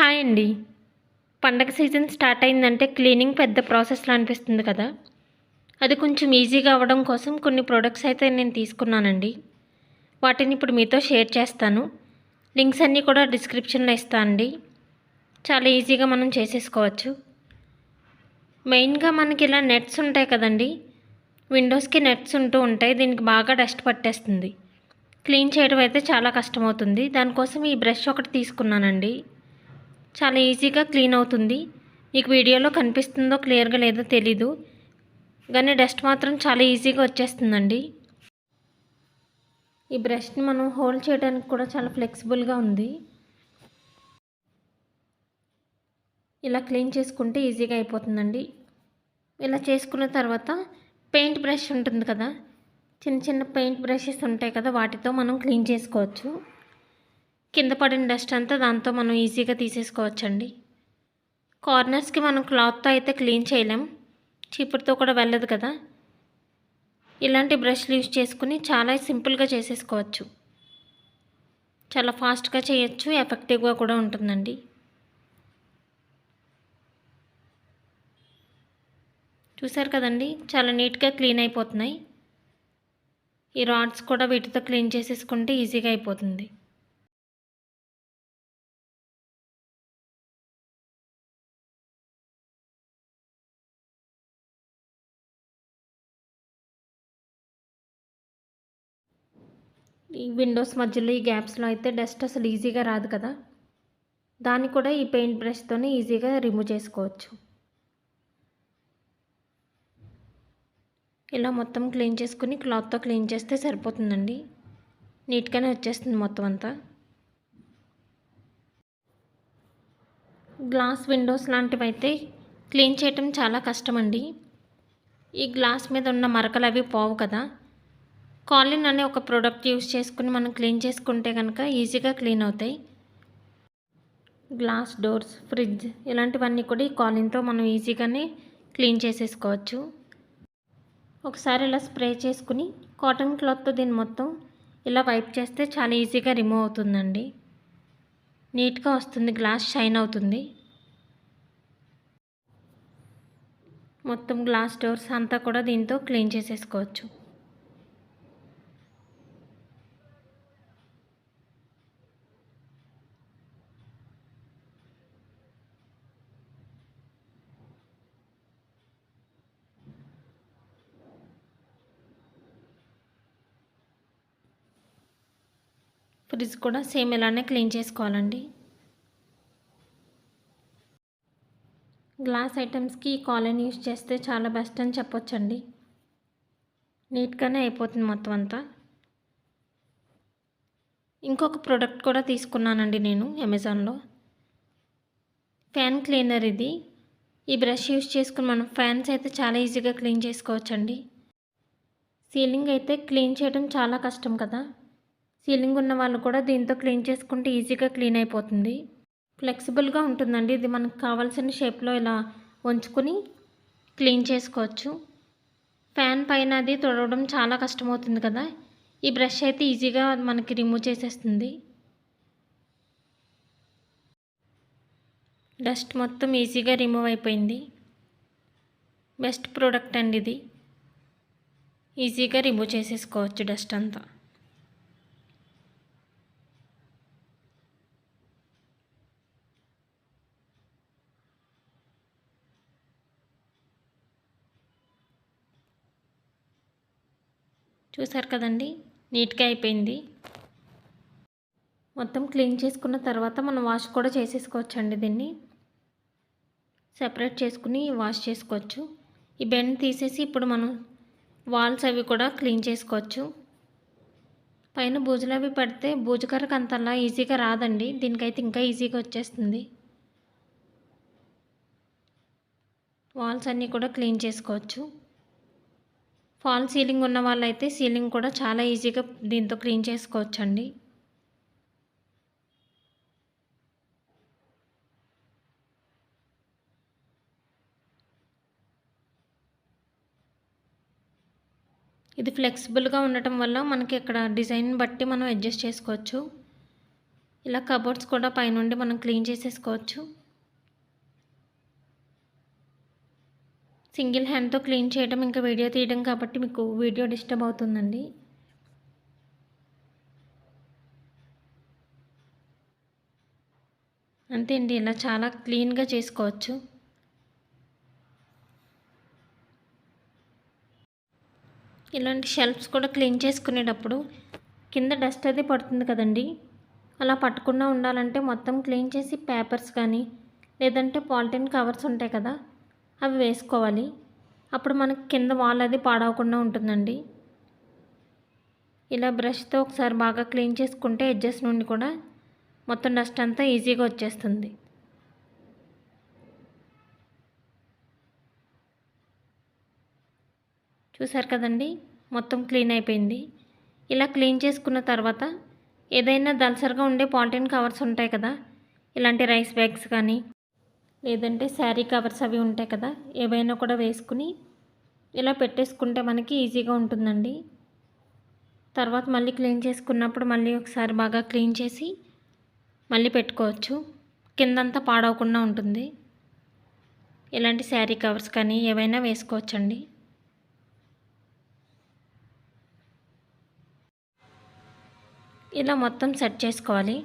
Hi అండి. పండగ season start అయిందంటే క్లీనింగ్ పెద్ద ప్రాసెస్లో అనిపిస్తుంది కదా. అది కొంచెం ఈజీగా అవ్వడం కోసం కొన్ని ప్రొడక్ట్స్ అయితే నేను తీసుకున్నానండి. వాటిని ఇప్పుడు మీతో షేర్ చేస్తాను. లింక్స్ అన్నీ కూడా డిస్క్రిప్షన్లో ఇస్తాను అండి. చాలా ఈజీగా మనం చేసేసుకోవచ్చు. మెయిన్గా మనకి ఇలా నెట్స్ ఉంటాయి కదండి. విండోస్కి నెట్స్ ఉంటూ ఉంటాయి. దీనికి బాగా డస్ట్ పట్టేస్తుంది. క్లీన్ చేయడం అయితే చాలా కష్టమవుతుంది. దానికోసం ఈ బ్రష్ ఒకటి తీసుకున్నానండి. చాలా ఈజీగా క్లీన్ అవుతుంది. మీకు వీడియోలో కనిపిస్తుందో క్లియర్గా లేదో తెలీదు. కానీ డస్ట్ మాత్రం చాలా ఈజీగా వచ్చేస్తుందండి. ఈ బ్రష్ని మనం హోల్డ్ చేయడానికి కూడా చాలా ఫ్లెక్సిబుల్గా ఉంది. ఇలా క్లీన్ చేసుకుంటే ఈజీగా అయిపోతుందండి. ఇలా చేసుకున్న తర్వాత పెయింట్ బ్రష్ ఉంటుంది కదా. చిన్న చిన్న పెయింట్ బ్రషెస్ ఉంటాయి కదా వాటితో మనం క్లీన్ చేసుకోవచ్చు. కింద పడిన డస్ట్ అంతా దాంతో మనం ఈజీగా తీసేసుకోవచ్చండి. కార్నర్స్కి మనం క్లాత్తో అయితే క్లీన్ చేయలేం. చీపురుతో కూడా వెళ్ళదు కదా. ఇలాంటి బ్రష్లు యూజ్ చేసుకుని చాలా సింపుల్గా చేసేసుకోవచ్చు. చాలా ఫాస్ట్గా చేయొచ్చు ఎఫెక్టివ్గా కూడా ఉంటుందండి. చూసారు కదండి చాలా నీట్గా క్లీన్ అయిపోతున్నాయి. ఈ రాడ్స్ కూడా వీటితో క్లీన్ చేసేసుకుంటే ఈజీగా అయిపోతుంది. ఈ విండోస్ మధ్యలో ఈ గ్యాప్స్లో అయితే డస్ట్ అసలు ఈజీగా రాదు కదా. దాన్ని కూడా ఈ పెయింట్ బ్రష్తోనే ఈజీగా రిమూవ్ చేసుకోవచ్చు. ఇలా మొత్తం క్లీన్ చేసుకుని క్లాత్తో క్లీన్ చేస్తే సరిపోతుందండి. నీట్గానే వచ్చేస్తుంది మొత్తం అంతా. గ్లాస్ విండోస్ లాంటివి అయితే క్లీన్ చేయటం చాలా కష్టమండి. ఈ గ్లాస్ మీద ఉన్న మరకలు అవి పోవు కదా. కాలిన్ అనే ఒక ప్రోడక్ట్ యూస్ చేసుకుని మనం క్లీన్ చేసుకుంటే కనుక ఈజీగా క్లీన్ అవుతాయి. గ్లాస్ డోర్స్ ఫ్రిడ్జ్ ఇలాంటివన్నీ కూడా ఈ కాలిన్తో మనం ఈజీగానే క్లీన్ చేసేసుకోవచ్చు. ఒకసారి ఇలా స్ప్రే చేసుకుని కాటన్ క్లాత్తో దీన్ని మొత్తం ఇలా వైప్ చేస్తే చాలా ఈజీగా రిమూవ్ అవుతుందండి. నీట్గా వస్తుంది గ్లాస్ షైన్ అవుతుంది. మొత్తం గ్లాస్ డోర్స్ అంతా కూడా దీంతో క్లీన్ చేసేసుకోవచ్చు. ఫ్రిడ్జ్ కూడా సేమ్ ఇలానే క్లీన్ చేసుకోవాలండి. గ్లాస్ ఐటమ్స్కి కాలన్ యూస్ చేస్తే చాలా బెస్ట్ అని చెప్పొచ్చండి. నీట్గానే అయిపోతుంది మొత్తం అంతా. ఇంకొక ప్రోడక్ట్ కూడా తీసుకున్నానండి నేను అమెజాన్లో. ఫ్యాన్ క్లీనర్ ఇది. ఈ బ్రష్ యూస్ చేసుకుని మనం ఫ్యాన్స్ అయితే చాలా ఈజీగా క్లీన్ చేసుకోవచ్చండి. సీలింగ్ అయితే క్లీన్ చేయడం చాలా కష్టం కదా. సీలింగ్ ఉన్న వాళ్ళు కూడా దీంతో క్లీన్ చేసుకుంటే ఈజీగా క్లీన్ అయిపోతుంది. ఫ్లెక్సిబుల్గా ఉంటుందండి. ఇది మనకు కావాల్సిన షేప్లో ఇలా ఉంచుకొని క్లీన్ చేసుకోవచ్చు. ఫ్యాన్ పైన అది తొడవడం చాలా కష్టమవుతుంది కదా. ఈ బ్రష్ అయితే ఈజీగా మనకి రిమూవ్ చేసేస్తుంది. డస్ట్ మొత్తం ఈజీగా రిమూవ్ అయిపోయింది. బెస్ట్ ప్రోడక్ట్ అండి ఇది. ఈజీగా రిమూవ్ చేసేసుకోవచ్చు డస్ట్ అంతా. చూసారు కదండి? నీట్గా అయిపోయింది. మొత్తం క్లీన్ చేసుకున్న తర్వాత మనం వాష్ కూడా చేసేసుకోవచ్చండి దీన్ని. సెపరేట్ చేసుకుని వాష్ చేసుకోవచ్చు. ఈ బెండ్ తీసేసి ఇప్పుడు మనం వాల్స్ అవి కూడా క్లీన్ చేసుకోవచ్చు. పైన బూజులు అవి పడితే బూజుకరకు అంతలా ఈజీగా రాదండి. దీనికైతే ఇంకా ఈజీగా వచ్చేస్తుంది. వాల్స్ అన్నీ కూడా క్లీన్ చేసుకోవచ్చు. ఫాల్ సీలింగ్ ఉన్న వాళ్ళైతే సీలింగ్ కూడా చాలా ఈజీగా దీంతో క్లీన్ చేసుకోవచ్చండి. ఇది ఫ్లెక్సిబుల్గా ఉండటం వల్ల మనకి ఇక్కడ డిజైన్ బట్టి మనం అడ్జస్ట్ చేసుకోవచ్చు. ఇలా కబోర్డ్స్ కూడా పైనుండి మనం క్లీన్ చేసేసుకోవచ్చు. సింగిల్ హ్యాండ్తో క్లీన్ చేయడం ఇంకా వీడియో తీయడం కాబట్టి మీకు వీడియో డిస్టర్బ్ అవుతుందండి. అంతే అండి ఇలా చాలా క్లీన్గా చేసుకోవచ్చు. ఇలాంటి షెల్ఫ్స్ కూడా క్లీన్ చేసుకునేటప్పుడు కింద డస్ట్ అది పడుతుంది కదండి. అలా పట్టకుండా ఉండాలంటే మొత్తం క్లీన్ చేసి పేపర్స్ కానీ లేదంటే పాలిథిన్ కవర్స్ ఉంటాయి కదా అవి వేసుకోవాలి. అప్పుడు మనకి కింద వాల్ అది పాడవకుండా ఉంటుందండి. ఇలా బ్రష్తో ఒకసారి బాగా క్లీన్ చేసుకుంటే ఎడ్జెస్ నుండి కూడా మొత్తం డస్ట్ అంతా ఈజీగా వచ్చేస్తుంది. చూసారు కదండి? మొత్తం క్లీన్ అయిపోయింది. ఇలా క్లీన్ చేసుకున్న తర్వాత ఏదైనా దల్సర్గా ఉండే పాలిథిన్ కవర్స్ ఉంటాయి కదా? ఇలాంటి రైస్ బ్యాగ్స్ కానీ లేదంటే శారీ కవర్స్ అవి ఉంటాయి కదా ఏవైనా కూడా వేసుకుని ఇలా పెట్టేసుకుంటే మనకి ఈజీగా ఉంటుందండి. తర్వాత మళ్ళీ క్లీన్ చేసుకున్నప్పుడు మళ్ళీ ఒకసారి బాగా క్లీన్ చేసి మళ్ళీ పెట్టుకోవచ్చు. కిందంతా పాడవకుండా ఉంటుంది. ఇలాంటి శారీ కవర్స్ కానీ ఏవైనా వేసుకోవచ్చండి. ఇలా మొత్తం సెట్ చేసుకోవాలి.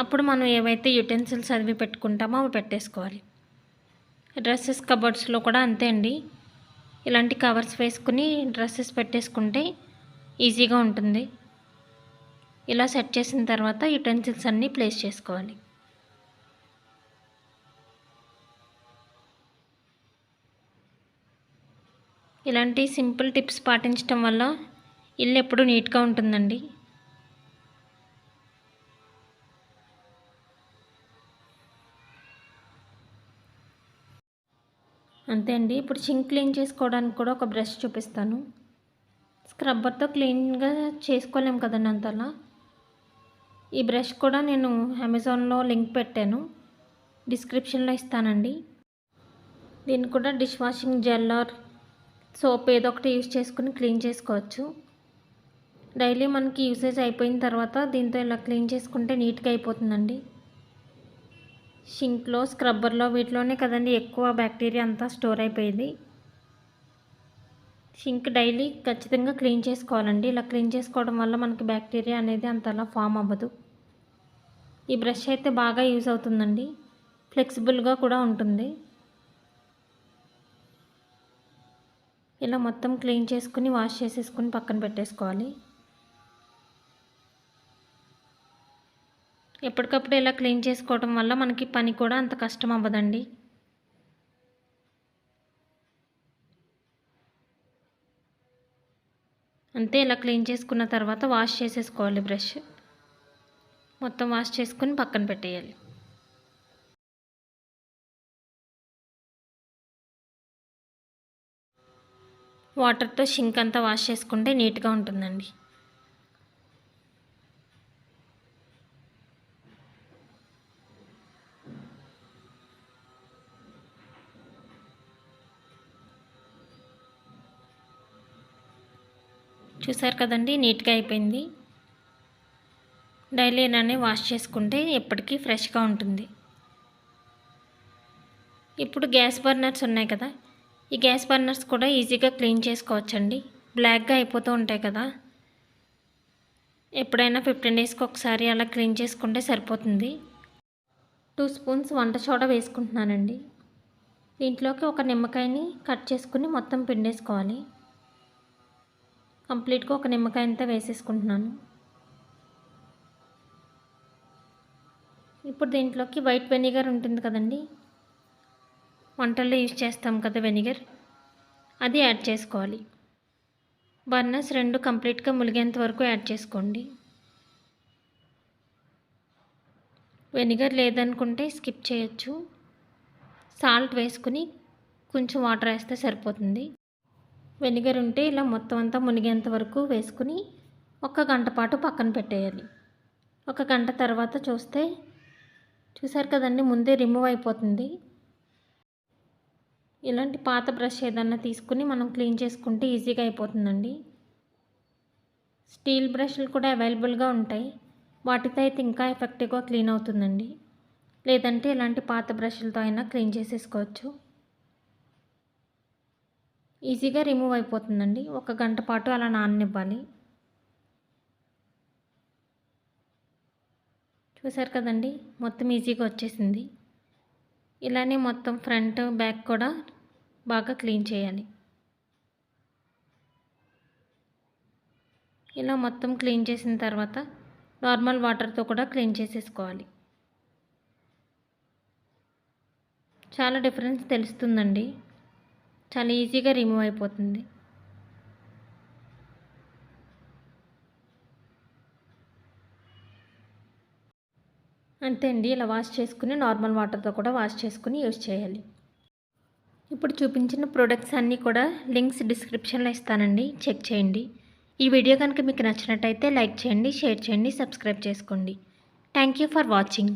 అప్పుడు మనం ఏవైతే యుటెన్సిల్స్ అవి పెట్టుకుంటామో అవి పెట్టేసుకోవాలి. డ్రెస్సెస్ కబర్డ్స్లో కూడా అంతే అండి. ఇలాంటి కవర్స్ వేసుకుని డ్రెస్సెస్ పెట్టేసుకుంటే ఈజీగా ఉంటుంది. ఇలా సెట్ చేసిన తర్వాత యుటెన్సిల్స్ అన్నీ ప్లేస్ చేసుకోవాలి. ఇలాంటి సింపుల్ టిప్స్ పాటించడం వల్ల ఇల్లు ఎప్పుడూ నీట్గా ఉంటుందండి. అంతే అండి. ఇప్పుడు సింక్ క్లీన్ చేసుకోవడానికి కూడా ఒక బ్రష్ చూపిస్తాను. స్క్రబ్బర్తో క్లీన్గా చేసుకోలేం కదండి అంతలా. ఈ బ్రష్ కూడా నేను అమెజాన్లో లింక్ పెట్టాను. డిస్క్రిప్షన్లో ఇస్తానండి. దీన్ని కూడా dish washing gel or soap ఏదో ఒకటి యూజ్ చేసుకుని క్లీన్ చేసుకోవచ్చు. డైలీ మనకి యూసేజ్ అయిపోయిన తర్వాత దీంతో ఇలా క్లీన్ చేసుకుంటే నీట్గా అయిపోతుందండి. షింక్లో స్క్రబ్బర్లో వీటిలోనే కదండి ఎక్కువ బ్యాక్టీరియా అంతా స్టోర్ అయిపోయేది. షింక్ డైలీ ఖచ్చితంగా క్లీన్ చేసుకోవాలండి. ఇలా క్లీన్ చేసుకోవడం వల్ల మనకి బ్యాక్టీరియా అనేది అంతలా ఫామ్ అవ్వదు. ఈ బ్రష్ అయితే బాగా యూజ్ అవుతుందండి. ఫ్లెక్సిబుల్గా కూడా ఉంటుంది. ఇలా మొత్తం క్లీన్ చేసుకుని వాష్ చేసేసుకుని పక్కన పెట్టేసుకోవాలి. ఎప్పటికప్పుడు ఇలా క్లీన్ చేసుకోవడం వల్ల మనకి పని కూడా అంత కష్టం అవ్వదండి. అంతే ఇలా క్లీన్ చేసుకున్న తర్వాత వాష్ చేసేసుకోవాలి బ్రష్. మొత్తం వాష్ చేసుకుని పక్కన పెట్టేయాలి. వాటర్తో షింక్ అంతా వాష్ చేసుకుంటే నీట్గా ఉంటుందండి. చూసారు కదండి నీట్గా అయిపోయింది. డైలీ ఇలానే వాష్ చేసుకుంటే ఎప్పటికీ ఫ్రెష్గా ఉంటుంది. ఇప్పుడు గ్యాస్ బర్నర్స్ ఉన్నాయి కదా ఈ గ్యాస్ బర్నర్స్ కూడా ఈజీగా క్లీన్ చేసుకోవచ్చండి. బ్లాక్గా అయిపోతూ ఉంటాయి కదా. ఎప్పుడైనా ఫిఫ్టీన్ డేస్కి ఒకసారి అలా క్లీన్ చేసుకుంటే సరిపోతుంది. టూ స్పూన్స్ వంట సోడా వేసుకుంటున్నానండి. దీంట్లోకి ఒక నిమ్మకాయని కట్ చేసుకుని మొత్తం పిండేసుకోవాలి. కంప్లీట్గా ఒక నిమ్మకాయ అంతా వేసేసుకుంటున్నాను. ఇప్పుడు దీంట్లోకి వైట్ వెనిగర్ ఉంటుంది కదండి. వంటల్లో యూజ్ చేస్తాం కదా వెనిగర్. అది యాడ్ చేసుకోవాలి. బర్నర్స్ రెండు కంప్లీట్గా ములిగేంత వరకు యాడ్ చేసుకోండి. వెనిగర్ లేదనుకుంటే స్కిప్ చేయొచ్చు. సాల్ట్ వేసుకుని కొంచెం వాటర్ వేస్తే సరిపోతుంది. వెనిగర్ ఉంటే ఇలా మొత్తం అంతా మునిగేంత వరకు వేసుకుని ఒక గంట పాటు పక్కన పెట్టేయాలి. ఒక గంట తర్వాత చూస్తే చూసారు కదండి ముందే రిమూవ్ అయిపోతుంది. ఇలాంటి పాత బ్రష్ ఏదన్నా తీసుకుని మనం క్లీన్ చేసుకుంటే ఈజీగా అయిపోతుందండి. స్టీల్ బ్రష్లు కూడా అవైలబుల్గా ఉంటాయి. వాటితో అయితే ఇంకా ఎఫెక్టివ్గా క్లీన్ అవుతుందండి. లేదంటే ఇలాంటి పాత బ్రష్లతో అయినా క్లీన్ చేసేసుకోవచ్చు. ఈజీగా రిమూవ్ అయిపోతుందండి. ఒక గంట పాటు అలా నాననివ్వాలి. చూసారు కదండి మొత్తం ఈజీగా వచ్చేసింది. ఇలానే మొత్తం ఫ్రంట్ బ్యాక్ కూడా బాగా క్లీన్ చేయాలి. ఇలా మొత్తం క్లీన్ చేసిన తర్వాత నార్మల్ వాటర్తో కూడా క్లీన్ చేసేసుకోవాలి. చాలా డిఫరెన్స్ తెలుస్తుందండి. చాలా ఈజీగా రిమూవ్ అయిపోతుంది. అంతే అండి ఇలా వాష్ చేసుకుని నార్మల్ వాటర్తో కూడా వాష్ చేసుకుని యూజ్ చేయాలి. ఇప్పుడు చూపించిన ప్రొడక్ట్స్ అన్నీ కూడా లింక్స్ డిస్క్రిప్షన్లో ఇస్తానండి చెక్ చేయండి. ఈ వీడియో కనుక మీకు నచ్చినట్టయితే లైక్ చేయండి షేర్ చేయండి సబ్స్క్రైబ్ చేసుకోండి. Thank you for watching.